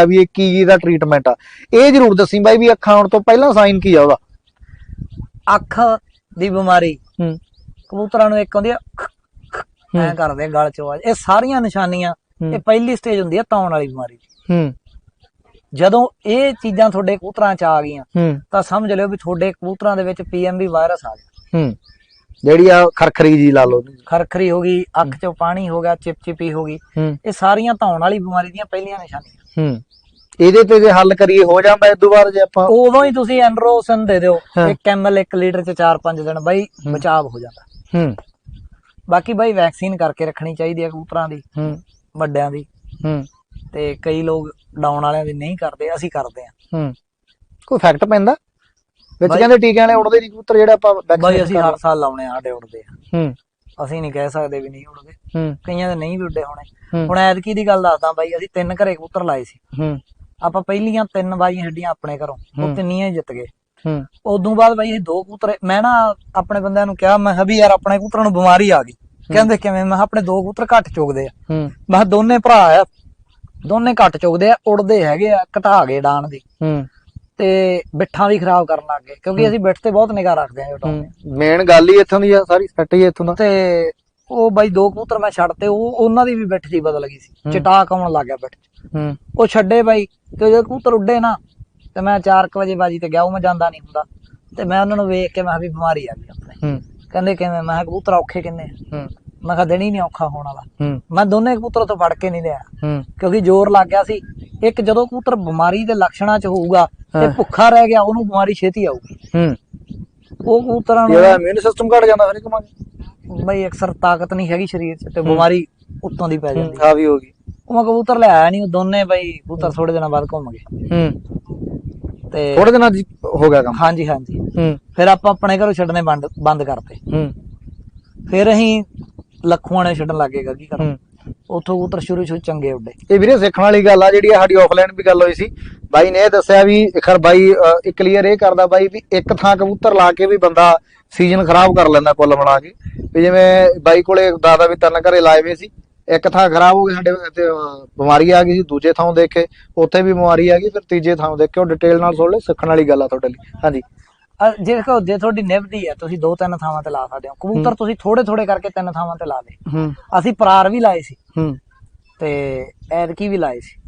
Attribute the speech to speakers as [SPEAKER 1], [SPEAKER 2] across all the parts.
[SPEAKER 1] ਆ ਵੀ ਇਹ ਕੀ ਦਾ ਟ੍ਰੀਟਮੈਂਟ ਆ। ਇਹ ਜ਼ਰੂਰ ਦੱਸੀ ਬਾਈ ਵੀ ਅੱਖਾਂ ਆਉਣ ਤੋਂ ਪਹਿਲਾਂ ਸਾਈਨ ਕੀ ਆ ਉਹਦਾ?
[SPEAKER 2] ਅੱਖ ਦੀ ਬਿਮਾਰੀ।
[SPEAKER 1] ਹੂੰ।
[SPEAKER 2] ਕਬੂਤਰਾਂ ਨੂੰ ਇੱਕ ਹੁੰਦੀ ਆ ਐ। ਕਰਦੇ ਗਲ ਚ ਆਵਾਜ਼। ਇਹ ਸਾਰੀਆਂ ਨਿਸ਼ਾਨੀਆਂ। ਇਹ ਪਹਿਲੀ ਸਟੇਜ ਹੁੰਦੀ ਆ ਤੌਣ ਵਾਲੀ ਬਿਮਾਰੀ ਦੀ।
[SPEAKER 1] ਹੂੰ।
[SPEAKER 2] ਜਦੋਂ ਇਹ ਚੀਜ਼ਾਂ ਤੁਹਾਡੇ ਕਬੂਤਰਾਂ ਚ ਆ ਗਈਆਂ ਤਾਂ ਸਮਝ ਲਿਓ ਵੀ ਤੁਹਾਡੇ ਕਬੂਤਰਾਂ ਦੇ ਵਿੱਚ ਪੀਐਮਬੀ ਵਾਇਰਸ ਆ ਗਿਆ।
[SPEAKER 1] ਹੂੰ। ਜਿਹੜੀ ਆ ਖਰਖਰੀ ਜੀ ਲਾ ਲਓ
[SPEAKER 2] ਖਰਖਰੀ ਹੋ ਗਈ ਅੱਖ ਚੋਂ ਪਾਣੀ ਹੋ ਗਿਆ ਚਿਪਚਿਪੀ ਹੋ ਗਈ। ਇਹ ਸਾਰੀਆਂ ਧੌਣ ਵਾਲੀ ਬਿਮਾਰੀ ਦੀਆਂ ਪਹਿਲੀਆਂ ਨਿਸ਼ਾਨੀਆਂ।
[SPEAKER 1] ਹੂੰ। ਇਹਦੇ ਤੇ ਜੇ ਹੱਲ ਕਰੀਏ ਹੋ ਜਾਂਦਾ ਇਸ ਤੋਂ ਬਾਅਦ ਜੇ ਆਪਾਂ
[SPEAKER 2] ਉਦੋਂ ਹੀ ਤੁਸੀਂ ਐਂਡਰੋਸਨ ਦੇ ਦਿਓ। ਇੱਕ ਐਮਐਲ 1 ਲੀਟਰ ਚ 4-5 ਦਿਨ ਬਾਈ ਬਚਾਅ ਹੋ ਜਾਂਦਾ।
[SPEAKER 1] ਹੂੰ।
[SPEAKER 2] ਬਾਕੀ ਬਾਈ ਵੈਕਸੀਨ ਕਰਕੇ ਰੱਖਣੀ ਚਾਹੀਦੀ ਹੈ ਕਬੂਤਰਾਂ ਦੀ
[SPEAKER 1] ਹੂੰ।
[SPEAKER 2] ਵੱਡਿਆਂ ਦੀ।
[SPEAKER 1] ਹੂੰ।
[SPEAKER 2] ਤੇ ਕਈ ਲੋਕ ਡਾਉਣ ਵਾਲਿਆਂ ਦੀ ਨਹੀਂ ਕਰਦੇ ਅਸੀਂ ਕਰਦੇ ਆ।
[SPEAKER 1] ਹੂੰ। ਕੋਈ ਫੈਕਟ ਪੈਂਦਾ? ਵਿੱਚ ਕਹਿੰਦੇ ਟੀਕਿਆਂ ਵਾਲੇ ਉੜਦੇ ਨਹੀਂ ਕਬੂਤਰ ਜਿਹੜਾ ਆਪਾਂ
[SPEAKER 2] ਬਾਈ ਅਸੀਂ ਹਰ ਸਾਲ ਲਾਉਣੇ ਆ ਸਾਡੇ ਉੱਡਦੇ ਆ।
[SPEAKER 1] ਹੂੰ।
[SPEAKER 2] ਅਸੀਂ ਨਹੀਂ ਕਹਿ ਸਕਦੇ ਵੀ ਨਹੀਂ ਉੱਡਦੇ।
[SPEAKER 1] ਹੂੰ।
[SPEAKER 2] ਕਈਆਂ ਦੇ ਨਹੀਂ ਵੀ ਉੱਡੇ ਹੋਣੇ। ਹੁਣ ਐਤਕੀ ਦੀ ਗੱਲ ਦੱਸਦਾ ਬਾਈ ਅਸੀਂ ਤਿੰਨ ਘਰੇ ਕਬੂਤਰ ਲਾਏ ਸੀ।
[SPEAKER 1] ਹੂੰ।
[SPEAKER 2] ਆਪਾਂ ਪਹਿਲੀਆਂ ਤਿੰਨ ਬਾਜੀਆਂ ਛੱਡੀਆਂ ਆਪਣੇ ਘਰੋਂ। ਉਹ ਤਿੰਨੀਆਂ ਹੀ ਜਿੱਤ ਗਏ।
[SPEAKER 1] ਹੂੰ।
[SPEAKER 2] ਉਦੋਂ ਬਾਅਦ ਬਾਈ ਇਹ ਦੋ ਕਬੂਤਰ ਮੈਂ ਨਾ ਆਪਣੇ ਬੰਦਿਆਂ ਨੂੰ ਕਿਹਾ ਮੈਂ ਕਿਹਾ ਵੀ ਯਾਰ ਆਪਣੇ ਕਬੂਤਰਾਂ ਨੂੰ ਬਿਮਾਰੀ ਆ ਗਈ। ਕਹਿੰਦੇ ਕਿਵੇਂ? ਮੈਂ ਕਿਹਾ ਆਪਣੇ ਦੋ ਕਬੂਤਰ ਘੱਟ ਚੁਗਦੇ ਆ।
[SPEAKER 1] ਹੂੰ।
[SPEAKER 2] ਮੈਂ ਕਿਹਾ ਦੋਨੇ ਭਰਾ ਆ। ਦੋਨੇ ਘੱਟ ਚੁਗਦੇ ਆ ਉੜਦੇ ਹੈਗੇ ਆ ਘਟਾ ਗਏ ਡਾਣ ਦੀ।
[SPEAKER 1] ਹੂੰ।
[SPEAKER 2] ਤੇ ਬਿੱਠਾਂ ਵੀ ਖਰਾਬ ਕਰਨ ਲੱਗ ਗਏ ਕਿਉਂਕਿ ਅਸੀਂ ਬਿੱਠ ਤੇ ਬਹੁਤ ਨਿਗਾਹ ਰੱਖਦੇ ਆ ਜਟਾਉਂਦੇ
[SPEAKER 1] ਮੇਨ ਗੱਲ ਹੀ ਇੱਥੋਂ ਦੀ ਆ ਸਾਰੀ ਸੈੱਟ ਹੀ ਇੱਥੋਂ ਦਾ।
[SPEAKER 2] ਤੇ ਉਹ ਬਾਈ ਦੋ ਕਬੂਤਰ ਮੈਂ ਛੱਡਤੇ ਉਹ ਉਹਨਾਂ ਦੀ ਵੀ ਬਿੱਠ ਜੀ ਬਦਲ ਗਈ ਸੀ ਚਟਾਕ ਆਉਣ ਲੱਗ ਗਿਆ ਬਿੱਠ 'ਚ।
[SPEAKER 1] ਹੂੰ।
[SPEAKER 2] ਉਹ ਛੱਡੇ ਬਾਈ ਤੇ ਜਦੋਂ ਕਬੂਤਰ ਉੱਡੇ ਨਾ ਤੇ ਮੈਂ 4 ਵਜੇ ਬਾਜੀ ਤੇ ਗਿਆ ਉਹ ਮੈਂ ਜਾਂਦਾ ਨਹੀਂ ਹੁੰਦਾ। ਤੇ ਮੈਂ ਉਹਨਾਂ ਨੂੰ ਵੇਖ ਕੇ ਮੈਂ ਵੀ ਬਿਮਾਰੀ ਆ ਗਈ ਆਪਣੇ।
[SPEAKER 1] ਹੂੰ।
[SPEAKER 2] ਕਹਿੰਦੇ ਕਿਵੇਂ? ਮੈਂ ਕਬੂਤਰ ਔਖੇ ਕਿੰਨੇ?
[SPEAKER 1] ਹੂੰ।
[SPEAKER 2] ਮੈਂ ਕਿਹਾ ਦੇਣੀ ਨਹੀਂ ਔਖਾ ਹੋਣ ਵਾਲਾ।
[SPEAKER 1] ਹੂੰ।
[SPEAKER 2] ਮੈਂ ਦੋਨੇ ਕਬੂਤਰ ਤੋਂ ਫੜ ਕੇ ਨਹੀਂ ਲਿਆ।
[SPEAKER 1] ਹੂੰ।
[SPEAKER 2] ਕਿਉਂਕਿ ਜ਼ੋਰ ਲੱਗ ਗਿਆ ਸੀ। ਇੱਕ ਜਦੋਂ ਕਬੂਤਰ ਬਿਮਾਰੀ ਦੇ ਲੱਛਣਾਂ 'ਚ ਹੋਊਗਾ ਤੇ। ਭੁੱਖਾ ਰਹਿ ਗਿਆ ਉਹਨੂੰ ਬਿਮਾਰੀ ਛੇਤੀ ਆਊਗੀ।
[SPEAKER 1] ਹੂੰ।
[SPEAKER 2] ਉਹ ਕਬੂਤਰਾਂ ਨੂੰ
[SPEAKER 1] ਇਹਦਾ ਇਮਿਊਨ ਸਿਸਟਮ ਘਟ ਜਾਂਦਾ ਫਿਰ ਕਮਾਂਗੇ
[SPEAKER 2] ਬਈ ਅਕਸਰ ਤਾਕਤ ਨਹੀਂ ਹੈਗੀ ਸਰੀਰ 'ਚ ਤੇ ਬਿਮਾਰੀ ਉੱਤੋਂ ਦੀ ਪੈ ਜਾਂਦੀ
[SPEAKER 1] ਆ ਵੀ ਹੋ ਗਈ।
[SPEAKER 2] ਉਹ ਮੈਂ ਕਬੂਤਰ ਲਿਆਇਆ ਨਹੀਂ ਉਹ ਦੋਨੇ ਬਈ ਕਬੂਤਰ ਥੋੜੇ ਦਿਨਾਂ ਬਾਅਦ ਘੁੰਮ ਗਏ।
[SPEAKER 1] ਹੂੰ।
[SPEAKER 2] ਤੇ
[SPEAKER 1] ਥੋੜੇ ਦਿਨਾਂ 'ਚ ਹੀ ਗਿਆ ਕੰਮ।
[SPEAKER 2] ਹਾਂਜੀ ਹਾਂਜੀ।
[SPEAKER 1] ਹੂੰ।
[SPEAKER 2] ਫਿਰ ਆਪਾਂ ਆਪਣੇ ਘਰੋਂ ਛੱਡਨੇ ਬੰਦ ਬੰਦ ਕਰਤੇ।
[SPEAKER 1] ਹੂੰ।
[SPEAKER 2] ਫਿਰ ਅਸੀਂ ਲੱਖੂਆਂ ਨੇ ਛੱਡਣ ਲੱਗੇ ਕੀ ਕਰ ਉੱਥੋਂ ਕਬੂਤਰ ਸ਼ੁਰੂ ਸ਼ੁਰੂ ਚੰਗੇ ਉੱਡੇ।
[SPEAKER 1] ਇਹ ਵੀਰੇ ਸਿੱਖਣ ਵਾਲੀ ਗੱਲ ਆ ਜਿਹੜੀ ਸਾਡੀ ਆਫਲਾਈਨ ਵੀ ਗੱਲ ਹੋਈ ਸੀ। ਬਾਈ ਨੇ ਇਹ ਦੱਸਿਆ ਵੀ ਖਰ ਬਾਈ ਇੱਕ ਕਲੀਅਰ ਇਹ ਕਰਦਾ ਬਾਈ ਵੀ ਇੱਕ ਥਾਂ ਕਬੂਤਰ ਲਾ ਕੇ ਵੀ ਬੰਦਾ ਸੀਜ਼ਨ ਖਰਾਬ ਕਰ ਲੈਂਦਾ ਕੁੱਲ ਬਣਾ ਕੇ। ਵੀ ਜਿਵੇਂ ਬਾਈ ਕੋਲੇ ਦਾਦਾ ਵੀ ਤਿੰਨ ਘਰੇ ਲਾਏ ਹੋਏ ਸੀ ਇੱਕ ਥਾਂ ਖਰਾਬ ਹੋ ਗਈ ਸਾਡੇ ਤੇ ਬਿਮਾਰੀ ਆ ਗਈ ਸੀ ਦੂਜੇ ਥਾਂ ਦੇਖੇ ਉੱਥੇ ਵੀ ਬਿਮਾਰੀ ਆ ਗਈ ਫਿਰ ਤੀਜੇ ਥਾਂ ਦੇਖੇ ਉਹ ਡਿਟੇਲ ਨਾਲ ਸੁਣ ਲੈ ਸਿੱਖਣ ਵਾਲੀ ਗੱਲ ਆ ਤੁਹਾਡੇ ਲਈ। ਹਾਂਜੀ।
[SPEAKER 2] ਜੇ ਦੇਖੋ ਜੇ ਤੁਹਾਡੀ ਨਿਭਦੀ ਹੈ ਤੁਸੀਂ ਦੋ ਤਿੰਨ ਥਾਵਾਂ ਤੇ ਲਾ ਸਕਦੇ ਹੋ। ਕਬੂਤਰ ਤੁਸੀਂ ਥੋੜੇ ਥੋੜੇ ਕਰਕੇ ਤਿੰਨ ਥਾਵਾਂ ਤੇ ਲਾ ਲੇ ਅਸੀਂ ਪਰਾਰ ਵੀ ਲਾਏ ਸੀ। ਤੇ ਐਤਕੀ ਵੀ ਲਾਏ ਸੀ।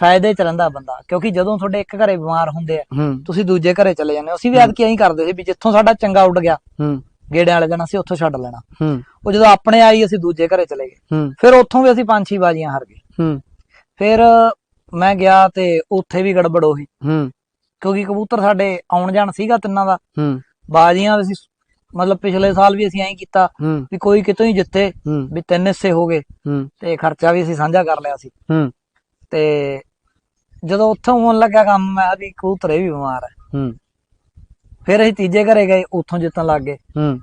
[SPEAKER 2] ਫਾਇਦੇ ਚ ਰਹਿੰਦਾ ਬੰਦਾ ਕਿਉਂਕਿ ਜਦੋਂ ਤੁਹਾਡੇ ਇੱਕ ਘਰੇ ਬਿਮਾਰ ਹੁੰਦੇ ਆ ਤੁਸੀਂ ਦੂਜੇ ਘਰੇ ਚਲੇ ਜਾਂਦੇ ਹੋ। ਅਸੀਂ ਵੀ ਐਤਕੀ ਐਂ ਕਰਦੇ ਸੀ ਵੀ ਜਿੱਥੋਂ ਸਾਡਾ ਚੰਗਾ ਉੱਡ ਗਿਆ
[SPEAKER 1] ਹੂੰ।
[SPEAKER 2] ਗੇੜਿਆਂ ਵਾਲੇ ਦਿਨ ਅਸੀਂ ਉੱਥੋਂ ਛੱਡ ਲੈਣਾ।
[SPEAKER 1] ਹੂੰ।
[SPEAKER 2] ਉਹ ਜਦੋਂ ਆਪਣੇ ਆਈ ਅਸੀਂ ਦੂਜੇ ਘਰੇ ਚਲੇ ਗਏ। ਫਿਰ ਉੱਥੋਂ ਵੀ ਅਸੀਂ ਪੰਜ ਛੇ ਬਾਜੀਆਂ ਹਾਰ ਗਏ।
[SPEAKER 1] ਹੂੰ।
[SPEAKER 2] ਫਿਰ ਮੈਂ ਗਿਆ ਤੇ ਉੱਥੇ ਵੀ ਗੜਬੜ ਹੋਈ
[SPEAKER 1] ਹੂੰ।
[SPEAKER 2] ਕਿਉਂਕਿ ਕਬੂਤਰ ਸਾਡੇ ਆਉਣ ਜਾਣ ਸੀਗਾ ਤਿੰਨਾਂ ਦਾ।
[SPEAKER 1] ਹੂੰ।
[SPEAKER 2] ਬਾਜੀਆਂ ਅਸੀਂ ਮਤਲਬ ਪਿਛਲੇ ਸਾਲ ਵੀ ਅਸੀਂ ਐਂ ਕੀਤਾ ਵੀ ਕੋਈ ਕਿਤੋਂ ਹੀ ਜਿੱਤੇ ਵੀ ਤਿੰਨ ਹਿੱਸੇ ਹੋ ਗਏ। ਤੇ ਖਰਚਾ ਵੀ ਅਸੀਂ ਸਾਂਝਾ ਕਰ ਲਿਆ ਸੀ।
[SPEAKER 1] ਹੂੰ।
[SPEAKER 2] ਤੇ ਜਦੋਂ ਉੱਥੋਂ ਹੋਣ ਲੱਗਾ ਕੰਮ ਮੈਂ ਵੀ ਕਬੂਤਰ ਇਹ ਵੀ ਬਿਮਾਰ ਹੈ।
[SPEAKER 1] ਹੂੰ।
[SPEAKER 2] ਫਿਰ ਅਸੀਂ ਤੀਜੇ ਘਰੇ ਗਏ ਉੱਥੋਂ ਜਿੱਤਣ ਲੱਗ ਗਏ।
[SPEAKER 1] ਹੂੰ।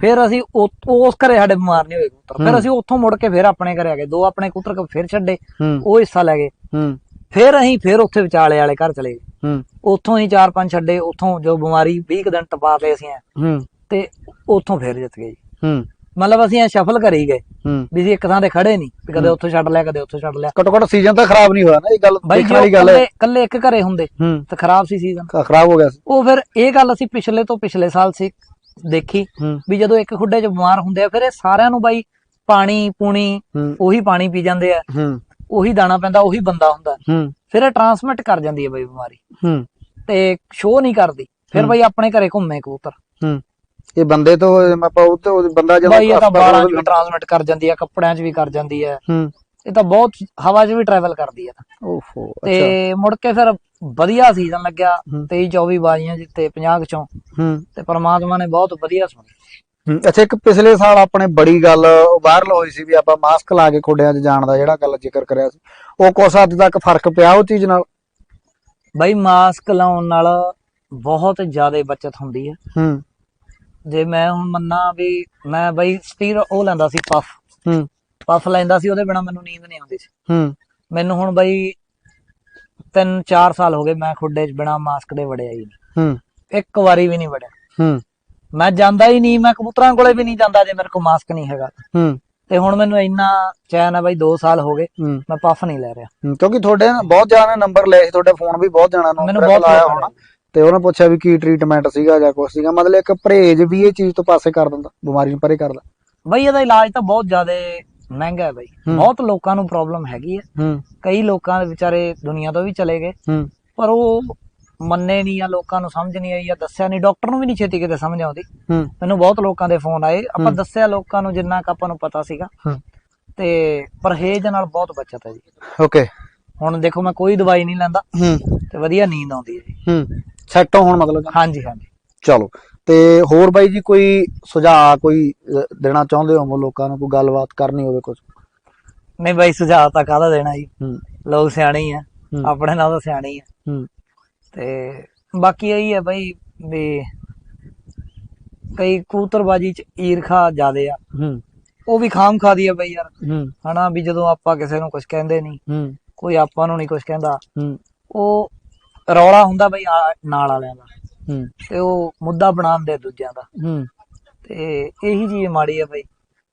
[SPEAKER 2] ਫਿਰ ਅਸੀਂ ਉਸ ਘਰੇ ਸਾਡੇ ਬਿਮਾਰ ਨਹੀਂ ਹੋਏ ਕਬੂਤਰ। ਫਿਰ ਅਸੀਂ ਉੱਥੋਂ ਮੁੜ ਕੇ ਫਿਰ ਆਪਣੇ ਘਰੇ ਆ ਗਏ। ਦੋ ਆਪਣੇ ਕਬੂਤਰ ਕ- ਫਿਰ ਛੱਡੇ ਉਹ ਹਿੱਸਾ ਲੈ ਗਏ।
[SPEAKER 1] ਹੂੰ।
[SPEAKER 2] ਫਿਰ ਅਸੀਂ ਫਿਰ ਉੱਥੇ ਵਿਚਾਲੇ ਵਾਲੇ ਘਰ ਚਲੇ ਗਏ।
[SPEAKER 1] ਹੂੰ।
[SPEAKER 2] ਉੱਥੋਂ ਹੀ ਚਾਰ ਪੰਜ ਛੱਡੇ ਉੱਥੋਂ ਜੋ ਬਿਮਾਰੀ 20 ਕੁ ਦਿਨ ਟਪਾ ਲਏ ਅਸੀਂ
[SPEAKER 1] ਹੂੰ।
[SPEAKER 2] ਤੇ ਉੱਥੋਂ ਫਿਰ ਜਿੱਤ ਗਏ।
[SPEAKER 1] ਹੂੰ।
[SPEAKER 2] ਮਤਲਬ ਅਸੀਂ ਐ ਸ਼ਫਲ ਕਰੀ ਗਏ
[SPEAKER 1] ਹੂੰ।
[SPEAKER 2] ਵੀ ਅਸੀਂ ਇੱਕ ਥਾਂ ਤੇ ਖੜੇ ਨਹੀਂ ਵੀ ਕਦੇ ਉੱਥੋਂ ਛੱਡ ਲਿਆ ਕਦੇ ਉੱਥੋਂ ਛੱਡ ਲਿਆ।
[SPEAKER 1] ਘੱਟੋ ਘੱਟ ਸੀਜ਼ਨ ਤਾਂ ਖਰਾਬ ਨਹੀਂ ਹੋਇਆ ਨਾ ਇਹ ਗੱਲ
[SPEAKER 2] ਬਾਈ
[SPEAKER 1] ਦੇਖਣ ਵਾਲੀ ਗੱਲ ਹੈ।
[SPEAKER 2] ਕੱਲੇ ਇੱਕ ਘਰੇ ਹੁੰਦੇ
[SPEAKER 1] ਹੂੰ।
[SPEAKER 2] ਤਾਂ ਖਰਾਬ ਸੀ ਸੀਜ਼ਨ
[SPEAKER 1] ਖਰਾਬ ਹੋ ਗਿਆ ਸੀ।
[SPEAKER 2] ਉਹ ਫਿਰ ਇਹ ਗੱਲ ਅਸੀਂ ਪਿਛਲੇ ਤੋਂ ਪਿਛਲੇ ਸਾਲ ਸੀ ਦੇਖੀ ਵੀ ਜਦੋਂ ਇੱਕ ਖੁੱਡੇ 'ਚ ਬਿਮਾਰ ਹੁੰਦੇ ਆ ਫਿਰ ਇਹ ਸਾਰਿਆਂ ਨੂੰ ਬਾਈ ਪਾਣੀ ਪੂਣੀ ਉਹੀ ਪਾਣੀ ਪੀ ਜਾਂਦੇ ਆ। ਉਹੀ ਦਾਣਾ ਪੈਂਦਾ ਉਹੀ ਬੰਦਾ ਹੁੰਦਾ। ਫਿਰ ਇਹ ਟਰਾਂਸਮਿਟ ਕਰ ਜਾਂਦੀ ਹੈ ਬਾਈ ਬਿਮਾਰੀ। ਤੇ ਸ਼ੋਅ ਨਹੀਂ ਕਰਦੀ। ਫਿਰ ਬਾਈ ਆਪਣੇ ਘਰੇ ਘੁੰਮੇ ਕਬੂਤਰ।
[SPEAKER 1] ਇਹ ਬੰਦੇ ਤੋਂ ਆਪਾਂ ਉਹ ਤੇ ਬੰਦਾ ਜਦੋਂ
[SPEAKER 2] ਬਾਈ ਇਹ ਤਾਂ
[SPEAKER 1] ਹਸਪਤਾਲ
[SPEAKER 2] ਬਾਲਾਂ 'ਚ ਵੀ ਟਰਾਂਸਮਿਟ ਕਰ ਜਾਂਦੀ ਹੈ ਕੱਪੜਿਆਂ 'ਚ ਵੀ ਕਰ ਜਾਂਦੀ ਹੈ
[SPEAKER 1] ਹੂੰ।
[SPEAKER 2] ਇਹ ਤਾਂ ਬਹੁਤ ਹਵਾ 'ਚ ਵੀ ਟਰੈਵਲ ਕਰਦੀ ਹੈ
[SPEAKER 1] ਓਹੋ ਅੱਛਾ।
[SPEAKER 2] ਤੇ ਮੁੜ ਕੇ ਫਿਰ ਵਧੀਆ ਸੀਜ਼ਨ ਲੱਗਿਆ
[SPEAKER 1] ਹੂੰ।
[SPEAKER 2] 23 24 ਬਾਜ਼ੀਆਂ ਜਿੱਤੇ 50 ਕੁ ਚੋਂ।
[SPEAKER 1] ਹੂੰ।
[SPEAKER 2] ਤੇ ਪ੍ਰਮਾਤਮਾ ਨੇ ਬਹੁਤ ਵਧੀਆ ਸੁਣੀ।
[SPEAKER 1] ਅੱਛਾ ਇੱਕ ਪਿਛਲੇ ਸਾਲ ਆਪਣੇ ਬੜੀ ਗੱਲ ਵਾਇਰਲ ਹੋਈ ਸੀ ਵੀ ਆਪਾਂ ਮਾਸਕ ਲਾ ਕੇ ਖੋਡਿਆਂ 'ਚ ਜਾਣ ਦਾ ਜਿਹੜਾ ਗੱਲ ਜ਼ਿਕਰ ਕਰਿਆ ਸੀ ਉਹ ਕੁਛ ਹੱਦ ਤੱਕ ਫ਼ਰਕ ਪਿਆ ਉਹ ਚੀਜ਼ ਨਾਲ?
[SPEAKER 2] ਬਾਈ ਮਾਸਕ ਲਾਉਣ ਨਾਲ ਬਹੁਤ ਜ਼ਿਆਦਾ ਬਚਤ ਹੁੰਦੀ ਹੈ
[SPEAKER 1] ਹੂੰ।
[SPEAKER 2] ਜੇ ਮੈਂ ਹੁਣ ਮੰਨਾਂ ਵੀ ਮੈਂ ਬਾਈ ਸਟੀਰ ਉਹ ਲੈਂਦਾ ਸੀ ਪਫ।
[SPEAKER 1] ਹੂੰ।
[SPEAKER 2] ਪਫ ਲੈਂਦਾ ਸੀ ਉਹਦੇ ਬਿਨਾ ਮੈਨੂੰ ਨੀਂਦ ਨਹੀਂ ਆਉਂਦੀ ਸੀ।
[SPEAKER 1] ਹੂੰ।
[SPEAKER 2] ਮੈਨੂੰ ਹੁਣ ਬਾਈ 3-4 ਸਾਲ ਹੋ ਗਏ ਮੈਂ ਖੁੱਡੇ 'ਚ ਬਿਨਾ ਮਾਸਕ ਦੇ ਵੜਿਆ ਹੀ ਨਹੀਂ।
[SPEAKER 1] ਹੂੰ।
[SPEAKER 2] ਇੱਕ ਵਾਰੀ ਵੀ ਨਹੀਂ ਵੜਿਆ।
[SPEAKER 1] ਹੂੰ।
[SPEAKER 2] ਮੈਂ ਜਾਂਦਾ ਹੀ ਨਹੀਂ ਮੈਂ ਕਬੂਤਰਾਂ ਕੋਲੇ ਵੀ ਨਹੀਂ ਜਾਂਦਾ ਜੇ ਮੇਰੇ ਕੋਲ ਮਾਸਕ ਨਹੀਂ ਹੈਗਾ।
[SPEAKER 1] ਹੂੰ।
[SPEAKER 2] ਤੇ ਹੁਣ ਮੈਨੂੰ ਇੰਨਾ ਚੈਨ ਹੈ ਬਾਈ 2 ਸਾਲ ਹੋ ਗਏ ਮੈਂ ਪਫ ਨਹੀਂ ਲੈ ਰਿਹਾ।
[SPEAKER 1] ਕਿਉਂਕਿ ਤੁਹਾਡੇ ਬਹੁਤ ਜਾਣਾ ਨੰਬਰ ਲਏ ਸੀ ਤੁਹਾਡੇ ਫੋਨ ਵੀ ਬਹੁਤ ਜਾਣਾ ਨੂੰ
[SPEAKER 2] ਮੈਨੂੰ ਬਹੁਤ
[SPEAKER 1] ਆਇਆ ਹੋਣਾ। ਤੇ ਉਹਨਾਂ ਪੁੱਛਿਆ ਵੀ ਕੀ ਟ੍ਰੀਟਮੈਂਟ ਸੀਗਾ ਜਾਂ ਕੁਛ ਸੀਗਾ। ਮਤਲਬ ਇੱਕ ਪਰਹੇਜ ਵੀ ਇਹ ਚੀਜ਼ ਤੋਂ ਪਾਸੇ ਕਰ ਦਿੰਦਾ ਬਿਮਾਰੀ ਨੂੰ ਪਰੇ ਕਰਦਾ
[SPEAKER 2] ਬਾਈ ਇਹਦਾ ਇਲਾਜ ਤਾਂ ਬਹੁਤ ਜ਼ਿਆਦਾ ਮਹਿੰਗਾ ਹੈ ਬਾਈ। ਬਹੁਤ ਲੋਕਾਂ ਨੂੰ ਪ੍ਰੋਬਲਮ ਹੈਗੀ ਹੈ। ਕਈ ਲੋਕਾਂ ਦੇ ਵਿਚਾਰੇ ਦੁਨੀਆ ਤੋਂ ਵੀ ਚਲੇ ਗਏ। ਪਰ ਉਹ ਮੰਨੇ ਨਹੀਂ ਆ ਲੋਕਾਂ ਨੂੰ ਸਮਝ ਨਹੀਂ ਆਈ ਜਾਂ ਦੱਸਿਆ ਨਹੀਂ। ਡਾਕਟਰ ਨੂੰ ਵੀ ਨਹੀਂ ਛੇਤੀ ਕਿਤੇ ਸਮਝ ਆਉਂਦੀ। ਮੈਨੂੰ ਬਹੁਤ ਲੋਕਾਂ ਦੇ ਫੋਨ ਆਏ। ਆਪਾਂ। ਦੱਸਿਆ ਲੋਕਾਂ ਨੂੰ ਜਿੰਨਾ ਕੁ ਆਪਾਂ ਨੂੰ ਪਤਾ ਸੀਗਾ। ਤੇ ਪਰਹੇਜ਼ ਨਾਲ ਬਹੁਤ ਬਚਤ ਹੈ ਜੀ।
[SPEAKER 1] ਓਕੇ
[SPEAKER 2] ਹੁਣ ਦੇਖੋ ਮੈਂ ਕੋਈ ਦਵਾਈ ਨਹੀਂ ਲੈਂਦਾ। ਤੇ ਵਧੀਆ ਨੀਂਦ ਆਉਂਦੀ ਹੈ ਜੀ।
[SPEAKER 1] ਹੂੰ। ਸੈੱਟ ਹੋਣ ਮਤਲਬ
[SPEAKER 2] ਹਾਂਜੀ ਹਾਂਜੀ।
[SPEAKER 1] ਚਲੋ ਤੇ ਹੋਰ ਬਾਈ ਜੀ ਕੋਈ ਸੁਝਾਅ ਕੋਈ ਦੇਣਾ ਚਾਹੁੰਦੇ ਹੋ ਲੋਕਾਂ ਨੂੰ? ਕੋਈ ਗੱਲਬਾਤ ਕਰਨੀ ਹੋਵੇ ਕੁਝ
[SPEAKER 2] ਨਹੀਂ ਬਾਈ ਸੁਝਾਅ ਤਾਂ ਕਾਹਦਾ ਦੇਣਾ ਜੀ? ਲੋਕ ਸਿਆਣੇ ਹੀ ਆ। ਆਪਣੇ ਨਾਲ ਤਾਂ ਸਿਆਣੇ ਹੀ ਆ। ਤੇ ਬਾਕੀ ਇਹੀ ਹੈ ਬਾਈ ਵੀ ਕਈ ਕਬੂਤਰਬਾਜੀ ਚ ਈਰਖਾ ਜ਼ਿਆਦੇ ਆ। ਉਹ ਵੀ ਖਾਮ ਖਾਦੀ ਆ ਬਾਈ ਯਾਰ। ਹਨਾ ਵੀ ਜਦੋਂ ਆਪਾਂ ਕਿਸੇ ਨੂੰ ਕੁਝ ਕਹਿੰਦੇ ਨਹੀਂ ਕੋਈ ਆਪਾਂ ਨੂੰ ਨਹੀਂ ਕੁਝ ਕਹਿੰਦਾ ਉਹ ਰੌਲਾ ਹੁੰਦਾ ਬਈ ਆ- ਨਾਲ ਵਾਲਿਆਂ ਦਾ।
[SPEAKER 1] ਹੂੰ।
[SPEAKER 2] ਤੇ ਉਹ ਮੁੱਦਾ ਬਣਾਉਂਦੇ ਦੂਜਿਆਂ ਦਾ।
[SPEAKER 1] ਹੂੰ।
[SPEAKER 2] ਤੇ ਇਹੀ ਚੀਜ਼ ਮਾੜੀ ਆ ਬਈ।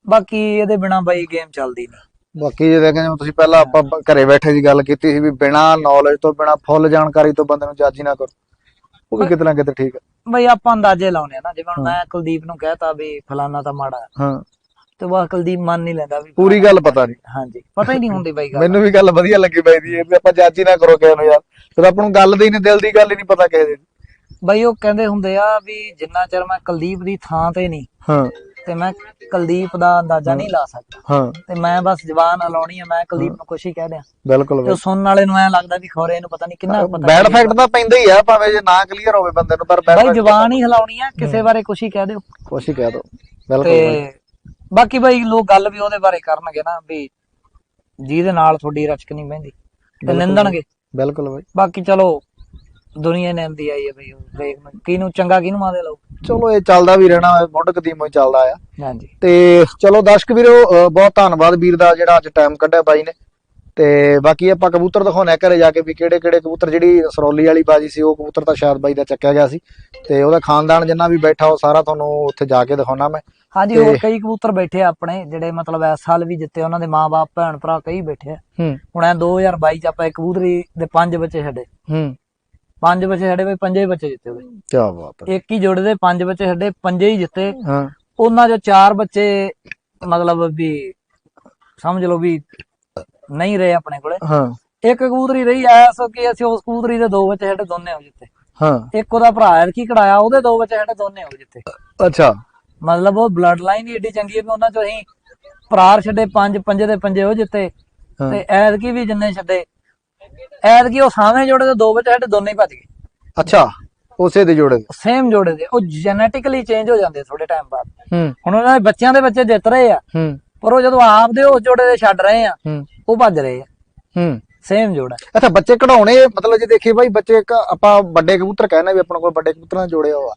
[SPEAKER 2] ਬਾਕੀ ਇਹਦੇ ਬਿਨਾ ਬਈ ਗੇਮ ਚੱਲਦੀ ਨਹੀਂ।
[SPEAKER 1] ਬਾਕੀ ਜੇ ਦੇਖਿਆ ਜਿਵੇਂ ਤੁਸੀਂ ਪਹਿਲਾਂ ਆਪਾਂ ਬ- ਘਰੇ ਬੈਠੇ ਦੀ ਗੱਲ ਕੀਤੀ ਸੀ ਵੀ ਬਿਨਾ ਨੌਲੇਜ ਤੋਂ ਬਿਨਾ ਫੁੱਲ ਜਾਣਕਾਰੀ ਤੋਂ ਬੰਦੇ ਨੂੰ ਜੱਜ ਹੀ ਨਾ ਕਰੋ। ਉਹ ਵੀ ਕਿਤੇ ਨਾ ਕਿਤੇ ਠੀਕ ਹੈ
[SPEAKER 2] ਬਈ ਆਪਾਂ ਅੰਦਾਜ਼ੇ ਲਾਉਨੇ ਆ ਨਾ। ਜਿਵੇਂ ਹੁਣ ਮੈਂ ਕੁਲਦੀਪ ਨੂੰ ਕਹਿਤਾ ਵੀ ਫਲਾਨਾ ਤਾਂ ਮਾੜਾ। ਹੈ,
[SPEAKER 1] ਹਾਂ।
[SPEAKER 2] ਤੇ ਬਸ ਕੁਲਦੀਪ ਮੰਨ ਨਹੀਂ ਲੈਂਦਾ ਵੀ
[SPEAKER 1] ਪੂਰੀ ਗੱਲ ਪਤਾ ਨਹੀਂ।
[SPEAKER 2] ਹਾਂਜੀ ਪਤਾ ਹੀ ਨਹੀਂ ਹੁੰਦੀ ਬਈ ਗੱਲ।
[SPEAKER 1] ਮੈਨੂੰ ਵੀ ਗੱਲ ਵਧੀਆ ਲੱਗੀ ਬਾਈ ਦੀ ਇਹ ਵੀ ਆਪਾਂ ਜੱਜ ਹੀ ਨਾ ਕਰੋ ਕਿਸੇ ਨੂੰ ਯਾਰ। ਫਿਰ ਆਪਾਂ ਨੂੰ ਗੱਲ ਦੀ ਨਹੀਂ ਦਿਲ ਦੀ ਗੱਲ ਹੀ ਨਹੀਂ ਪਤਾ ਕਿਸੇ ਦੀ।
[SPEAKER 2] ਬਈ ਉਹ ਕਹਿੰਦੇ ਹੁੰਦੇ ਆ ਵੀ ਜਿੰਨਾ ਚਿਰ ਮੈਂ ਕੁਲਦੀਪ ਦੀ ਥਾਂ ਤੇ ਨਹੀਂ
[SPEAKER 1] ਹਾਂ।
[SPEAKER 2] ਤੇ ਮੈਂ ਕੁਲਦੀਪ ਦਾ ਅੰਦਾਜ਼ਾ ਨਹੀਂ ਲਾ ਸਕਦਾ।
[SPEAKER 1] ਹਾਂ।
[SPEAKER 2] ਤੇ ਮੈਂ ਬਸ ਜ਼ਬਾਨ ਹਲਾਉਣੀ ਆ ਮੈਂ ਕੁਲਦੀਪ ਨੂੰ ਕੁਛ ਹੀ ਕਹਿ ਦਿਆਂ।
[SPEAKER 1] ਬਿਲਕੁਲ
[SPEAKER 2] ਤੇ ਉਹ ਸੁਣਨ ਵਾਲੇ ਨੂੰ ਐ ਲੱਗਦਾ ਵੀ ਖੋਰੇ ਇਹਨੂੰ ਪਤਾ ਨਹੀਂ ਕਿੰਨਾ ਪਤਾ
[SPEAKER 1] ਬੈਡ ਫੈਕਟ ਤਾਂ ਪੈਂਦਾ ਹੀ ਆ ਭਾਵੇਂ ਜੇ ਨਾ ਕਲੀਅਰ ਹੋਵੇ ਬੰਦੇ ਨੂੰ ਪਰ ਬੈਡ
[SPEAKER 2] ਬਈ ਜ਼ਬਾਨ ਹੀ ਹਲਾਉਣੀ ਆ ਕਿਸੇ ਬਾਰੇ ਕੁਛ ਹੀ ਕਹਿ ਦਿਓ।
[SPEAKER 1] ਕੁਛ ਹੀ ਕਹਿ ਦੋ। ਬਿਲਕੁਲ।
[SPEAKER 2] ਤੇ ਬਾਕੀ ਬਈ ਲੋਕ ਗੱਲ ਵੀ ਉਹਦੇ ਬਾਰੇ ਕਰਨਗੇ ਨਾ ਵੀ ਜਿਹਦੇ ਨਾਲ ਤੁਹਾਡੀ ਰਚਕ ਨਹੀਂ ਬਹਿੰਦੀ ਤੇ
[SPEAKER 1] ਬਿਲਕੁਲ
[SPEAKER 2] ਨਿੰਦਣਗੇ।
[SPEAKER 1] ਬਿਲਕੁਲ ਬਾਈ।
[SPEAKER 2] ਬਾਕੀ ਚਲੋ ਦੁਨੀਆ ਨੇ ਆਂਦੀ ਆਈ ਹੈ ਬਈ ਵੇਖ ਮੈਂ ਕਿਹਨੂੰ ਚੰਗਾ ਕਿਹਨੂੰ ਮਾਦੇ ਲੋਕ
[SPEAKER 1] ਚਲੋ ਇਹ ਚੱਲਦਾ ਵੀ ਰਹਿਣਾ ਮੁੱਢ ਕਦੀਮੋਂ ਹੀ ਚੱਲਦਾ ਆ।
[SPEAKER 2] ਹਾਂਜੀ।
[SPEAKER 1] ਤੇ ਚਲੋ ਦਰਸ਼ਕ ਵੀਰੋ ਬਹੁਤ ਧੰਨਵਾਦ ਵੀਰ ਦਾ ਜਿਹੜਾ ਅੱਜ ਟਾਈਮ ਕੱਢਿਆ ਬਾਈ ਨੇ। ਤੇ ਬਾਕੀ ਆਪਾਂ ਕਬੂਤਰ ਦਿਖਾਉਣੇ ਘਰੇ ਜਾ ਕੇ ਵੀ ਕਿਹੜੇ ਕਿਹੜੇ ਕਬੂਤਰ ਜਿਹੜੀ ਸਰੋਲੀ ਵਾਲੀ ਬਾਜੀ ਸੀ ਉਹ ਕਬੂਤਰ ਤਾਂ ਸ਼ਾਇਦ ਬਾਈ ਦਾ ਚੱਕਿਆ ਗਿਆ ਸੀ। ਤੇ ਉਹਦਾ ਖਾਨਦਾਨ ਜਿੰਨਾ ਵੀ ਬੈਠਾ ਉਹ ਸਾਰਾ ਤੁਹਾਨੂੰ ਉੱਥੇ ਜਾ ਕੇ ਦਿਖਾਉਣਾ ਮੈਂ।
[SPEAKER 2] ਹਾਂਜੀ
[SPEAKER 1] ਤੇ-
[SPEAKER 2] ਹੋਰ ਕਈ ਕਬੂਤਰ ਬੈਠੇ ਆ ਆਪਣੇ ਜਿਹੜੇ ਮਤਲਬ ਇਸ ਸਾਲ ਵੀ ਜਿੱਤੇ ਉਹਨਾਂ ਦੇ ਮਾਪੇ ਭੈਣ ਭਰਾ ਕਈ ਬੈਠੇ ਆ।
[SPEAKER 1] ਹੂੰ।
[SPEAKER 2] ਹੁਣ ਐ 2022 ਚ ਆਪਾਂ ਇੱਕ ਕਬੂਤਰੀ ਦੇ ਪੰਜ ਬੱਚੇ ਛੱਡੇ।
[SPEAKER 1] ਹੂੰ।
[SPEAKER 2] ਪੰਜ ਬੱਚੇ ਛੱਡੇ ਬਈ ਪੰਜੇ ਹੀ ਬੱਚੇ ਜਿੱਤੇ ਉਹਦੇ
[SPEAKER 1] ਕੀ ਬਾਤ ਹੈ।
[SPEAKER 2] ਇੱਕ ਹੀ ਜੋੜੇ ਦੇ ਪੰਜ ਬੱਚੇ ਛੱਡੇ ਪੰਜੇ ਹੀ ਜਿੱਤੇ।
[SPEAKER 1] ਹਾਂ।
[SPEAKER 2] ਉਹਨਾਂ ਚੋਂ ਚਾਰ ਬੱਚੇ ਮਤਲਬ ਵੀ ਸਮਝ ਲਓ ਵੀ ਨਹੀਂ ਰਹੇ ਆਪਣੇ ਕੋਲੇ।
[SPEAKER 1] ਹਾਂ।
[SPEAKER 2] ਇੱਕ ਕਬੂਤਰੀ ਰਹੀ ਐਸ ਕਿ ਅਸੀਂ ਉਸ ਕਬੂਤਰੀ ਦੇ ਦੋ ਬੱਚੇ ਸਾਡੇ ਦੋਨੇ ਹੋ ਜਿੱਤੇ।
[SPEAKER 1] ਹਾਂ।
[SPEAKER 2] ਇੱਕ ਉਹਦਾ ਭਰਾ ਕੀ ਕਢਾਇਆ ਉਹਦੇ ਦੋ ਬੱਚੇ ਸਾਡੇ ਦੋਨੇ ਹੋ ਜਿੱਤੇ।
[SPEAKER 1] ਅੱਛਾ।
[SPEAKER 2] ਮਤਲਬ ਉਹ ਬਲੱਡ ਲਾਈਨ ਹੀ ਏਡੀ ਚੰਗੀ ਹੈ ਵੀ ਉਹਨਾਂ ਚੋਂ ਅਸੀਂ ਭਰਾਰ ਛੱਡੇ ਪੰਜ ਪੰਜੇ ਦੇ ਪੰਜੇ ਹੋ ਜਿੱਤੇ। ਤੇ ਐਤਕੀ ਵੀ ਜਿੰਨੇ ਛੱਡੇ ਐਤਕੀ ਉਹ ਸਾਵੇਂ ਜੋੜੇ ਦੇ ਦੋ ਬੱਚੇ ਸਾਡੇ ਦੋਨੇ ਹੀ ਭੱਜ ਗਏ।
[SPEAKER 1] ਅੱਛਾ ਉਸੇ ਦੇ ਜੋੜੇ ਦੇ।
[SPEAKER 2] ਸੇਮ ਜੋੜੇ ਦੇ। ਉਹ ਜੈਨੇਟਿਕਲੀ ਚੇਂਜ ਹੋ ਜਾਂਦੇ ਥੋੜੇ ਟਾਈਮ ਬਾਅਦ।
[SPEAKER 1] ਹੂੰ।
[SPEAKER 2] ਹੁਣ ਉਹਨਾਂ ਦੇ ਬੱਚਿਆਂ ਦੇ ਬੱਚੇ ਜਿੱਤ ਰਹੇ ਆ।
[SPEAKER 1] ਹੂੰ।
[SPEAKER 2] ਪਰ ਉਹ ਜਦੋਂ ਆਪਦੇ ਉਸ ਜੋੜੇ ਦੇ ਛੱਡ ਰਹੇ ਆ
[SPEAKER 1] ਹੂੰ।
[SPEAKER 2] ਉਹ ਭੱਜ ਰਹੇ ਆ।
[SPEAKER 1] ਹੂੰ।
[SPEAKER 2] ਸੇਮ ਜੋੜਾ
[SPEAKER 1] ਅੱਛਾ ਬੱਚੇ ਕਢਾਉਣੇ ਮਤਲਬ ਜੇ ਦੇਖੀਏ ਬਾਈ ਬੱਚੇ ਇੱਕ ਆਪਾਂ ਵੱਡੇ ਕਬੂਤਰ ਕਹਿੰਦੇ ਵੀ ਆਪਣੇ ਕੋਲ ਵੱਡੇ ਕਬੂਤਰਾਂ ਨਾਲ ਜੋੜੇ ਹੋਆ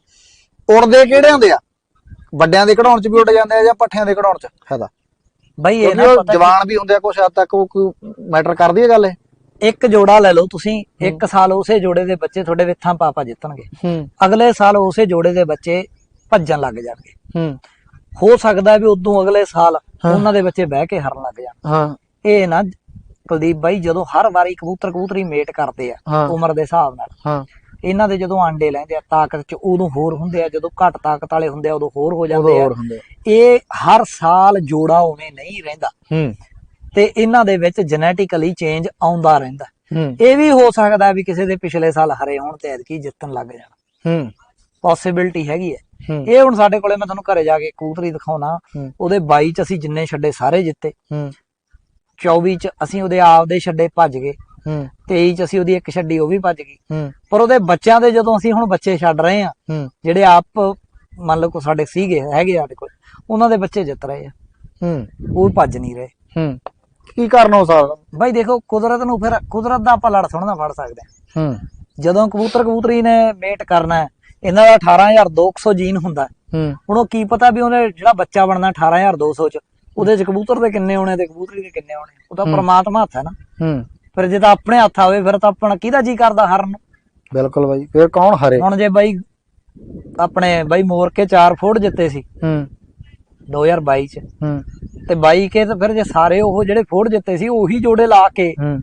[SPEAKER 1] ਉੜਦੇ ਕਿਹੜਿਆਂ ਦੇ ਆ? ਵੱਡਿਆਂ ਦੇ ਕਢਾਉਣ ਚ ਵੀ ਉੱਡ ਜਾਂਦੇ ਆ ਜਾਂ ਪੱਠਿਆਂ ਦੇ ਕਢਾਉਣ ਚ? ਫਾਇਦਾ
[SPEAKER 2] ਬਈ ਇਹ ਨਾ ਪਤਾ
[SPEAKER 1] ਜਵਾਨ ਵੀ ਹੁੰਦੇ ਆ ਕੁਛ ਹੱਦ ਤੱਕ ਉਹ ਕੋਈ ਮੈਟਰ ਕਰਦੀ ਹੈ ਗੱਲ ਇਹ।
[SPEAKER 2] ਇੱਕ ਜੋੜਾ ਲੈ ਲਓ ਤੁਸੀਂ ਇੱਕ ਸਾਲ ਉਸੇ ਜੋੜੇ ਦੇ ਬੱਚੇ ਤੁਹਾਡੇ ਵਿੱਥਾਂ ਪਾਪਾ ਜਿੱਤਣਗੇ।
[SPEAKER 1] ਹੂੰ।
[SPEAKER 2] ਅਗਲੇ ਸਾਲ ਉਸੇ ਜੋੜੇ ਦੇ ਬੱਚੇ ਭੱਜਣ ਲੱਗ ਜਾਣਗੇ।
[SPEAKER 1] ਹੂੰ।
[SPEAKER 2] ਹੋ ਸਕਦਾ ਵੀ ਉਦੋਂ ਅਗਲੇ ਸਾਲ ਉਹਨਾਂ ਦੇ ਬੱਚੇ ਬਹਿ ਕੇ ਹਰਨ ਲੱਗ ਜਾਣ।
[SPEAKER 1] ਹਾਂ।
[SPEAKER 2] ਇਹ ਨਾ ਕੁਲਦੀਪ ਬਾਈ ਜਦੋਂ ਹਰ ਵਾਰੀ ਕਬੂਤਰ ਕਬੂਤਰੀ ਮੇਟ ਕਰਦੇ ਆ ਉਮਰ ਦੇ ਹਿਸਾਬ ਨਾਲ।
[SPEAKER 1] ਹਾਂ।
[SPEAKER 2] ਇਹਨਾਂ ਦੇ ਜਦੋਂ ਆਂਡੇ ਲੈਂਦੇ ਆ ਤਾਕਤ ਚ ਉਦੋਂ ਹੋਰ ਹੁੰਦੇ ਆ ਜਦੋਂ ਘੱਟ ਤਾਕਤ ਵਾਲੇ ਹੁੰਦੇ ਆ ਉਦੋਂ ਹੋਰ ਹੋ ਜਾਂਦੇ ਆ। ਇਹ ਹਰ ਸਾਲ ਜੋੜਾ ਉਵੇਂ ਨਹੀਂ ਰਹਿੰਦਾ।
[SPEAKER 1] ਹੂੰ।
[SPEAKER 2] ਤੇ ਇਹਨਾਂ ਦੇ ਵਿੱਚ ਜੈਨੇਟਿਕਲੀ ਚੇਂਜ ਆਉਂਦਾ ਰਹਿੰਦਾ। ਇਹ ਵੀ ਹੋ ਸਕਦਾ ਵੀ ਕਿਸੇ ਦੇ ਪਿਛਲੇ ਸਾਲ ਹਰੇ ਹੋਣ ਤੇ ਐਤਕੀ ਜਿੱਤਣ ਲੱਗ ਜਾਣ।
[SPEAKER 1] ਹੂੰ।
[SPEAKER 2] ਪੋਸਿਬਿਲਿਟੀ ਹੈਗੀ ਹੈ। ਇਹ ਹੁਣ ਸਾਡੇ ਕੋਲੇ ਮੈਂ ਤੁਹਾਨੂੰ ਘਰੇ ਜਾ ਕੇ ਕਬੂਤਰੀ ਦਿਖਾਉਣਾ। ਉਹਦੇ 22 ਚ ਅਸੀਂ ਜਿੰਨੇ ਛੱਡੇ ਸਾਰੇ ਜਿੱਤੇ।
[SPEAKER 1] ਹੂੰ।
[SPEAKER 2] 24 ਚ ਅਸੀਂ ਉਹਦੇ ਆਪਦੇ ਛੱਡੇ ਭੱਜ ਗਏ।
[SPEAKER 1] ਹੂੰ।
[SPEAKER 2] 23 ਚ ਅਸੀਂ ਉਹਦੀ ਇੱਕ ਛੱਡੀ ਉਹ ਵੀ ਭੱਜ ਗਈ।
[SPEAKER 1] ਹੂੰ।
[SPEAKER 2] ਪਰ ਉਹਦੇ ਬੱਚਿਆਂ ਦੇ ਜਦੋਂ ਅਸੀਂ ਹੁਣ ਬੱਚੇ ਛੱਡ ਰਹੇ ਆ
[SPEAKER 1] ਹੂੰ।
[SPEAKER 2] ਜਿਹੜੇ ਆਪ ਮੰਨ ਲਓ ਕੋ ਸਾਡੇ ਸੀਗੇ ਹੈਗੇ ਸਾਡੇ ਕੋਲ ਉਹਨਾਂ ਦੇ ਬੱਚੇ ਜਿੱਤ ਰਹੇ ਆ।
[SPEAKER 1] ਹੂੰ।
[SPEAKER 2] ਉਹ ਭੱਜ ਨਹੀਂ ਰਹੇ।
[SPEAKER 1] ਹੂੰ। ਕੀ ਕਾਰਨ ਹੋ ਸਕਦਾ
[SPEAKER 2] ਬਾਈ ਦੇਖੋ ਕੁਦਰਤ ਨੂੰ ਫਿਰ ਕੁਦਰਤ ਦਾ ਆਪਾਂ ਲੜ ਥੋੜਾ ਫੜ ਸਕਦੇ। ਹਾਂ।
[SPEAKER 1] ਹੂੰ
[SPEAKER 2] ਜਦੋਂ ਕਬੂਤਰ ਕਬੂਤਰੀ ਨੇ ਮੇਟ ਕਰਨਾ ਇਹਨਾਂ ਦਾ 18200 ਜੀਨ ਹੁੰਦਾ ਹੈ।
[SPEAKER 1] ਹੂੰ।
[SPEAKER 2] ਹੁਣ ਉਹ ਕੀ ਪਤਾ ਵੀ ਉਹਨੇ ਜਿਹੜਾ ਬੱਚਾ ਬਣਨਾ 18200 ਚ ਉਹਦੇ ਚ ਕਬੂਤਰ ਦੇ ਕਿੰਨੇ ਆਉਣੇ ਤੇ ਕਬੂਤਰੀ ਦੇ ਕਿੰਨੇ ਆਉਣੇ? ਉਹ ਤਾਂ ਪ੍ਰਮਾਤਮਾ ਹੱਥ ਹੈ ਨਾ।
[SPEAKER 1] ਹੂੰ।
[SPEAKER 2] ਫਿਰ ਜੇ ਤਾਂ ਆਪਣੇ ਹੱਥ ਆਵੇ ਫਿਰ ਤਾਂ ਆਪਣਾ ਕਿਹਦਾ ਜੀ ਕਰਦਾ ਹਰਨ? ਨੂੰ
[SPEAKER 1] ਬਿਲਕੁਲ ਬਾਈ। ਫਿਰ ਕੌਣ ਹਰੇ?
[SPEAKER 2] ਹੁਣ ਜੇ ਬਾਈ ਆਪਣੇ ਬਾਈ ਮੋਰ ਕੇ 4 ਫੁੱਟ ਜਿੱਤੇ ਸੀ।
[SPEAKER 1] ਹੂੰ।
[SPEAKER 2] 2022 ਚ।
[SPEAKER 1] ਹੂੰ।
[SPEAKER 2] ਤੇ ਬਾਈ ਕੇ ਤਾਂ ਫਿਰ ਜੇ ਸਾਰੇ ਉਹ ਜਿਹੜੇ ਫੋੜ ਜਿੱਤੇ ਸੀ ਉਹੀ ਜੋੜੇ ਲਾ ਕੇ
[SPEAKER 1] ਹੂੰ।